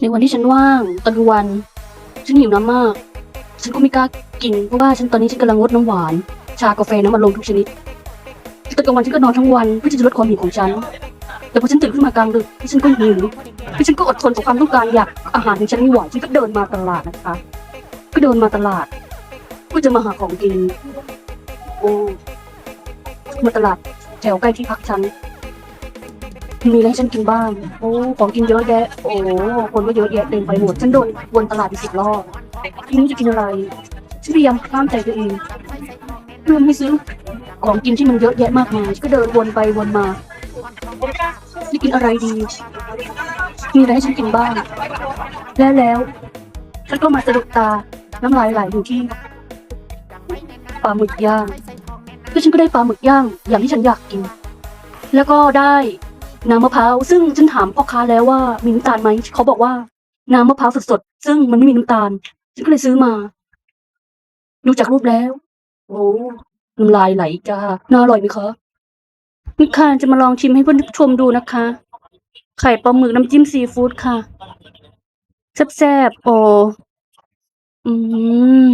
ในวันที่ฉันว่างตอนกลางวัน ฉันหิวน้ำมาก ฉันก็ไม่กล้ากินเพราะว่าฉันตอนนี้ฉันกำลังงดน้ำหวาน ชากาแฟน้ำมันลมทุกชนิดตอนกลางวันฉันก็นอนทั้งวันเพื่อที่จะลดความหิวของฉัน แต่พอฉันตื่นขึ้นมากลางดึกฉันก็หิวฉันก็อดทนกับความต้องการอยากอาหารของฉันไม่ไหวฉันก็เดินมาตลาดนะคะ ก็เดินมาตลาดเพื่อจะมาหาของกินโอ้มาตลาดแถวใกล้ที่พักฉัน มีอะไรให้ฉันกินบ้าง โอ้ของกินเยอะแยะ โอ้คนก็เยอะแยะเต็มไปหมด ฉันโดนวนตลาดไปสิบรอบทีนี้จะกินอะไร ฉันพยายามห้ามใจตัวเองเพื่อไม่ซื้อของกินที่มันเยอะแยะมากมายก็เดินวนไปวนมาจะกินอะไรดี มีอะไรให้ฉันกินบ้าง และแล้ว ฉันก็มาสะดุดตา น้ำลายไหลอยู่ที่ปลาหมึกย่างแล้วฉันก็ได้ปลาหมึกย่างอย่างที่ฉันอยากกิน แล้วก็ได้ น้ำมะพร้าวซึ่งฉันถามพ่อค้าแล้วว่ามีน้ำตาลไหมเขาบอกว่า น้ำมะพร้าวสดๆซึ่งมันไม่มีน้ำตาล ฉันก็เลยซื้อมา ดูจากรูปแล้ว โอ้น้ำลายไหลจ้าน่าอร่อยไหมคะนี่ค่ะจะมาลองชิมให้เพื่อนชมดูนะคะ ไข่ปลาหมึกน้ำจิ้มซีฟู้ดค่ะแซ่บๆโอ้อืม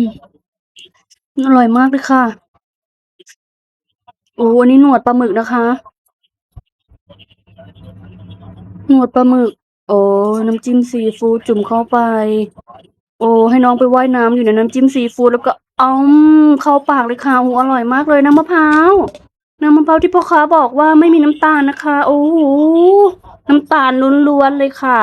อร่อยมากเลยค่ะ โอ้อันนี้หนวดปลาหมึกนะคะ ห นวดปลาหมึก โอ้ น้ำจิ้มซีฟู้ดจุ่มเข้าไป โอ้ ให้น้องไปว่ายน้ำอยู่ในน้ำจิ้มซีฟู้ดแล้วก็อ้อมเข้าปากเลยค่ะโอ้อร่อยมากเลยน้ำมะพร้าว น้ำมะพร้าวที่พ่อค้าบอกว่าไม่มีน้ำตาลนะคะ โอ้โห น้ำตาลล้วนๆเลยค่ะ